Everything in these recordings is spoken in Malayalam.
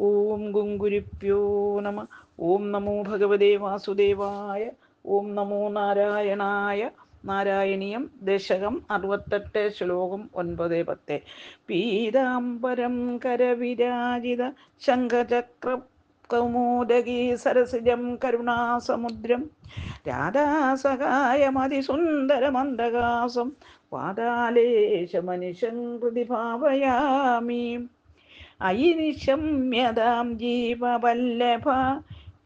ഓം ഗുങ്കുരിപ്യോ നമ. ഓം നമോ ഭഗവതേ വാസുദേവായ. ഓം നമോ നാരായണായ. നാരായണീയം ദശകം അറുപത്തെട്ട് ശ്ലോകം ഒൻപത് പത്ത്. പീതാംബരം കരവിരാജിത. ശംഖചക്ര കൗമോദകീ സരസിജം കരുണാസമുദ്രം. രാധാസഹായമതിസുന്ദരമന്ദകാസം പാതാലേശമനിശം ഹൃദി ഭാവയാമി അയി നിശമ്യതാം ജീവവല്ലഭ.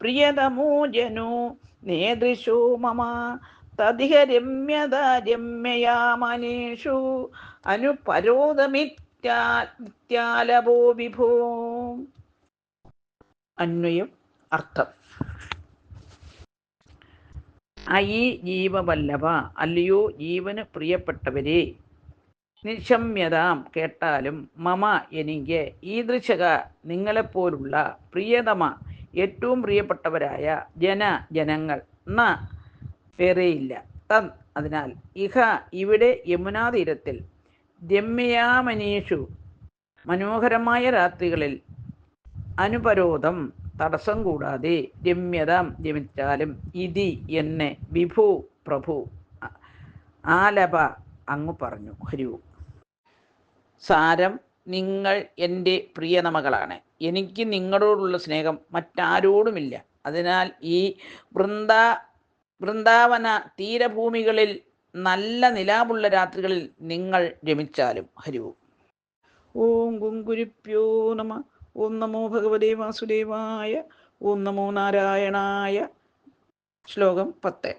പ്രിയതമോജനോ നേദൃശോ മമ. തദിഹ രമ്യത രമ്യയാ മനീഷു അനുപരോധമിത്യാലപോ വിഭോ. അന്വയം അർത്ഥം. അയി ജീവവല്ലഭ അല്ലയോ ജീവന് പ്രിയപ്പെട്ടവരെ. നിശമ്യതാം കേട്ടാലും മമ എനിക്ക് ഈദൃശക നിങ്ങളെപ്പോലുള്ള പ്രിയതമ ഏറ്റവും പ്രിയപ്പെട്ടവരായ ജന ജനങ്ങൾ ന വേറെയില്ല. തൻ അതിനാൽ ഇഹ ഇവിടെ യമുനാ തീരത്തിൽ രമ്യാമനീഷു മനോഹരമായ രാത്രികളിൽ അനുപരോധം തടസ്സം കൂടാതെ രമ്യതാം രമിച്ചാലും ഇതി എന്നെ വിഭു പ്രഭു ആലപ അങ്ങ് പറഞ്ഞു. ഹരിവു സാരം നിങ്ങൾ എന്റെ പ്രിയനമകളാണ് എനിക്ക് നിങ്ങളോടുള്ള സ്നേഹം മറ്റാരോടുമില്ല. അതിനാൽ ഈ വൃന്ദ വൃന്ദാവന തീരഭൂമികളിൽ നല്ല നിലാവുള്ള രാത്രികളിൽ നിങ്ങൾ രമിച്ചാലും ഹരിവു ഓം. ഗുങ്കുരിപ്യോ നമ. ഓം നമോ ഭഗവതേ വാസുദേവായ. ഓം നമോ നാരായണായ. ശ്ലോകം പത്ത്.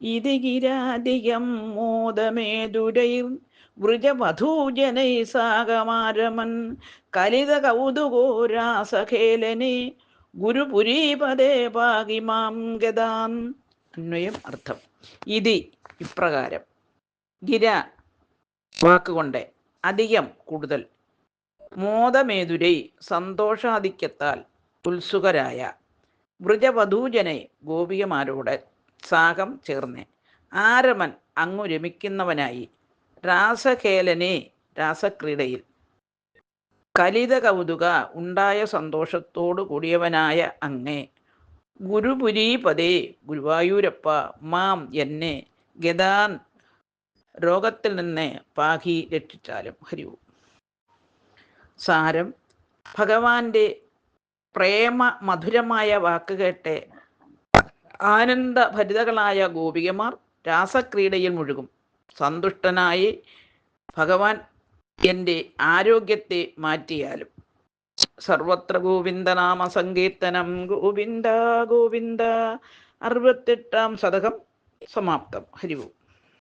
ഇത് ഗിരാധികം മോദമേതുരൈർ വൃജവധൂജനൈ സാഗമാരമൻ കലിത കൗതുകോരാസഖേലനെ ഗുരുപുരീപദേ പാകിമാം ഗതാൻ അന്വയം അർത്ഥം. ഇതി ഇപ്രകാരം. ഗിര വാക്കുകൊണ്ട് അധികം കൂടുതൽ മോദമേതുരൈ സന്തോഷാധിക്യത്താൽ ഉത്സുകരായ വൃജവധൂജനെ ഗോപികമാരോട് സാഹം ചേർന്ന്. ആരമൻ അങ്ങു രമിക്കുന്നവനായി. രാസഖേലനെ രാസക്രീഡയിൽ. കലിത കൗതുക ഉണ്ടായ സന്തോഷത്തോടു കൂടിയവനായ അങ്ങേ. ഗുരുപുരീപദേ ഗുരുവായൂരപ്പ മാം എന്നെ ഗതാൻ രോഗത്തിൽ നിന്ന് പാഹി രക്ഷിച്ചാലും. ഹരിവു സാരം ഭഗവാന്റെ പ്രേമ മധുരമായ വാക്ക് കേട്ട് ആനന്ദഭരിതകളായ ഗോപികമാർ രാസക്രീഡയിൽ മുഴുകും. സന്തുഷ്ടനായി ഭഗവാൻ എന്റെ ആരോഗ്യത്തെ മാറ്റിയാലും. സർവത്ര ഗോവിന്ദനാമ സങ്കീർത്തനം. ഗോവിന്ദ ഗോവിന്ദ. അറുപത്തെട്ടാം ശതകം സമാപ്തം. ഹരിവു